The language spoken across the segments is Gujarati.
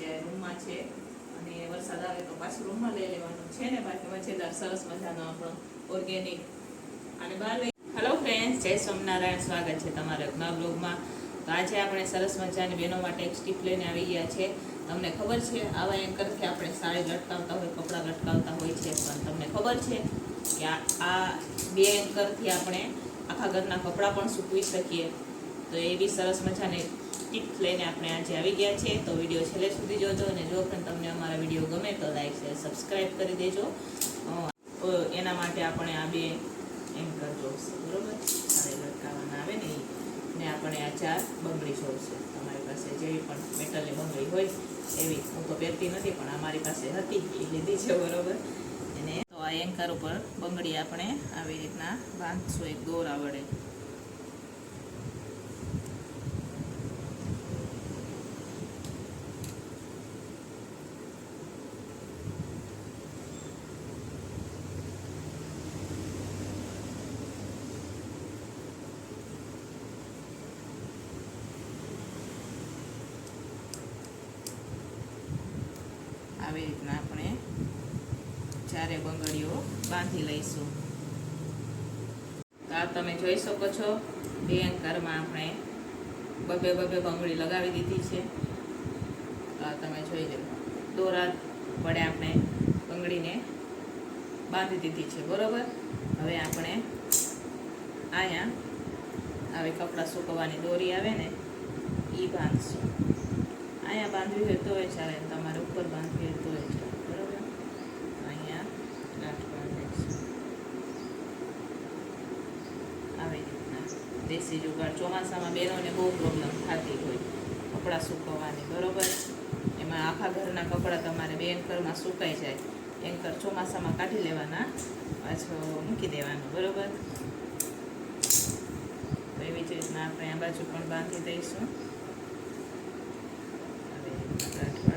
અત્યારે રૂમમાં છે અને વરસાદ આવે તો પાછું રૂમમાં લઈ લેવાનું છે ને બાકી મજેદાર સરસ મજાનો આપણો ઓર્ગેનિક અને બાર હેલો ફ્રેન્ડ્સ જય સ્વામિનારાયણ. સ્વાગત છે તમારા નવા બ્લોગમાં તો આજે આપણે સરસ મજાની બહેનો માટે એક સ્ટીપ લઈને આવી ગયા છે. તમને ખબર છે, આવા એન્કરથી આપણે સાડી લટકાવતા હોય, કપડાં લટકાવતા હોય છે, પણ તમને ખબર છે કે આ બે એન્કરથી આપણે આખા ઘરના કપડાં પણ સૂકવી શકીએ. તો એ બી સરસ મજાની ટીપ લઈને આપણે આજે આવી ગયા છે. તો વીડિયો છેલ્લે સુધી જોજો અને જો પણ તમને અમારા વીડિયો ગમે તો લાઈક, શેર સબસ્ક્રાઈબ કરી દેજો. એના માટે આપણે આ બે એન્કર જોશે બરોબર? સાડી લટકાવવાના આવે ને. ને આપણે આ ચાર બંગડી જોડશે તમારી પાસે જેવી પણ મેટલની બંગડી હોય, એવી હું તો પહેરતી નથી, પણ અમારી પાસે હતી, એ લીધી છે, બરોબર? એને તો આ એન્કર ઉપર બંગડી આપણે આવી રીતના બાંધશું, એક દોરા વડે આવી રીતના આપણે ચારે બંગડીઓ બાંધી લઈશું. તો આ તમે જોઈ શકો છો, બે અંકરમાં આપણે બબે બબે બંગડી લગાવી દીધી છે. તો આ તમે જોઈ લો, દોરા વડે આપણે બંગડીને બાંધી દીધી છે, બરોબર? હવે આપણે અહીંયા આવી કપડાં સૂકવવાની દોરી આવે ને એ બાંધશું. અહીંયા બાંધવી હોય તોય ચાલે, તમારે ઉપર બાંધવી હોય તોય ચાલે, બરોબર? અહીંયા આવી રીતના દેશી જુગાડ ચોમાસામાં બહેનોને બહુ પ્રોબ્લેમ થતી હોય, કપડાં સૂકવવાની, બરોબર? એમાં આખા ઘરના કપડાં તમારે બે એન્કરમાં સુકાઈ જાય એન્કર ચોમાસામાં કાઢી લેવાના, પાછો મૂકી દેવાનું, બરોબર? એવી જ રીતના આપણે આ બાજુ પણ બાંધી દઈશું. Okay.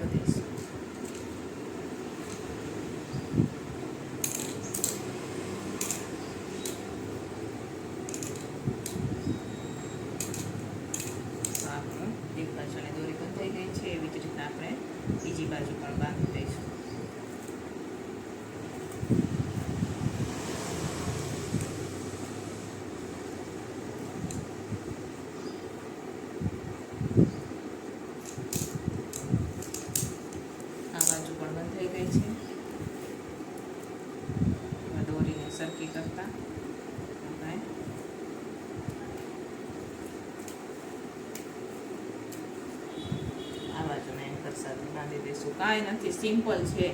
બાંધી દઈશું. કાંઈ નથી, સિમ્પલ છે.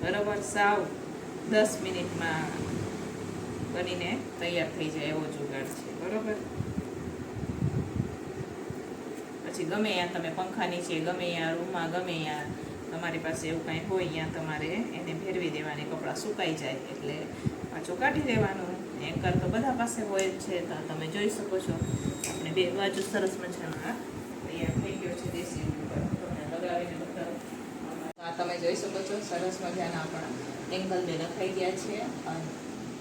બરાબર, સાવ દસ મિનિટમાં બનીને તૈયાર થઈ જાય એવો જુગાડ છે. બરાબર? પછી ગમે ત્યાં તમે પંખા નીચે, ગમે ત્યાં રૂમમાં, ગમે ત્યાં તમારી પાસે એવું કાંઈ હોય, ત્યાં તમારે એને ભેરવી દેવાની, કપડાં સુકાઈ જાય એટલે પાછું કાઢી દેવાનું. એન્કર તો બધા પાસે હોય જ છે, તો તમે જોઈ શકો છો. આપણે બે બાજુ સરસ મજાના તૈયાર થઈ ગયો છે દેશી તમને લગાવીને બધા તમે જોઈ શકો છો, સરસ મજાના આપણા એંકલ બે નખાઈ ગયા છે. અને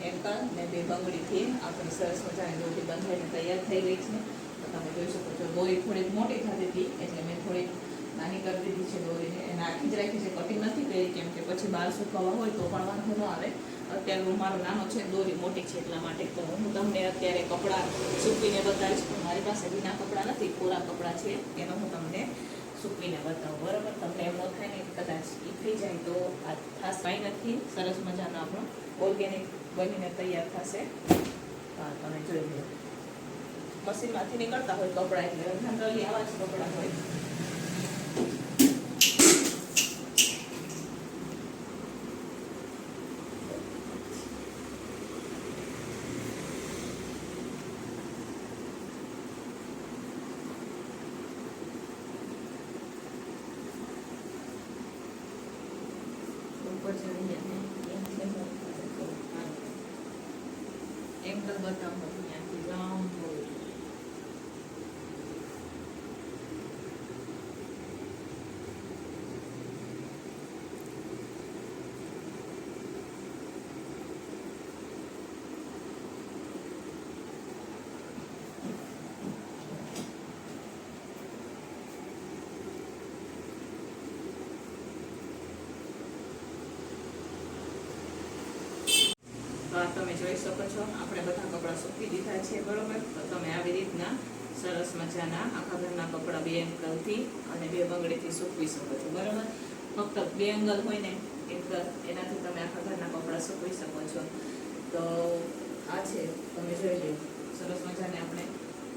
એંકલ ને બે બંગડીથી આપણી સરસ મજાની દોરી બંધાઈને તૈયાર થઈ ગઈ છે. તો તમે જોઈ શકો છો, દોરી થોડીક મોટી થતી હતી, એટલે મેં થોડીક નાની કરી દીધી છે દોરીને. એને આખી જ રાખી છે, કટિંગ નથી કરી, કેમ કે પછી બહાર સુકાવા હોય તો પણ વાંધો ન આવે. અત્યારે હું મારો નાનો છે, દોરી મોટી છે એટલા માટે. તો હું તમને અત્યારે કપડાં સૂકવીને બતાવીશ, પણ મારી પાસે ભીના કપડાં નથી, પૂરા કપડાં છે. એનો હું તમને સૂકવીને બતાવું. બરાબર? તમને એમ ન થાય ને કદાચ ઈફી જાય તો આ ખાસ કાંઈ નથી. સરસ મજાનો આપણો ઓર્ગેનિક બનીને તૈયાર થશે. હા, તમે જોઈ લો. મશીનમાંથી નીકળતા હોય કપડાં એટલે. જનરલી આવા જ કપડાં હોય. ઉપર ચડી જાય એંકલ બતાવો છો. આપણે બધા કપડાં સૂકી દીધા છે, બરોબર? તો તમે આવી રીતના સરસ મજાના આખા ઘરના કપડાં બે એંગલથી અને બે બંગડીથી સૂકવી શકો છો, બરાબર? ફક્ત બે એંગલ હોય ને એંગલ એનાથી તમે આખા ઘરના કપડાં સૂકવી શકો છો. તો આ છે, તમે જોઈ લો, સરસ મજાને આપણે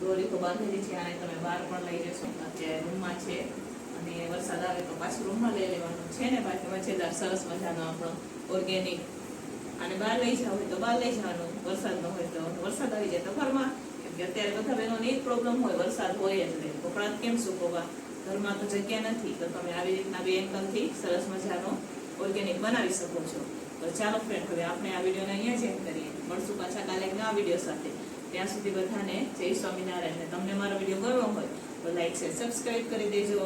દોરી તો બાંધેલી છે, આને તમે બહાર પણ લઈ જશો. અત્યારે રૂમમાં છે, અને વરસાદ આવે તો પાછું રૂમમાં લઈ લેવાનું છે ને, બાકી મજેદાર સરસ મજાનો આપણો ઓર્ગેનિક અને બહાર લઈ જાવ તો બહાર લઈ જવાનું. વરસાદ ન હોય તો વરસાદ આવી જાય તો ઘરમાં. કેમ કે અત્યારે બધા બહેનોને એ જ પ્રોબ્લેમ હોય, વરસાદ હોય એટલે કપડાં કેમ સુકવવા ઘરમાં તો જગ્યા નથી, તો તમે આવી રીતના બે એંગલથી સરસ મજાનો ઓર્ગેનિક બનાવી શકો છો. તો ચાલો ફ્રેન્ડ હવે આપણે આ વિડીયોને અહીંયા જ એન્ડ કરીએ. મળશું પાછા કાલે નવા વીડિયો સાથે. ત્યાં સુધી બધાને જય સ્વામિનારાયણ. તમને મારો વીડિયો ગમ્યો હોય તો લાઈક છે સબસ્ક્રાઈબ કરી દેજો.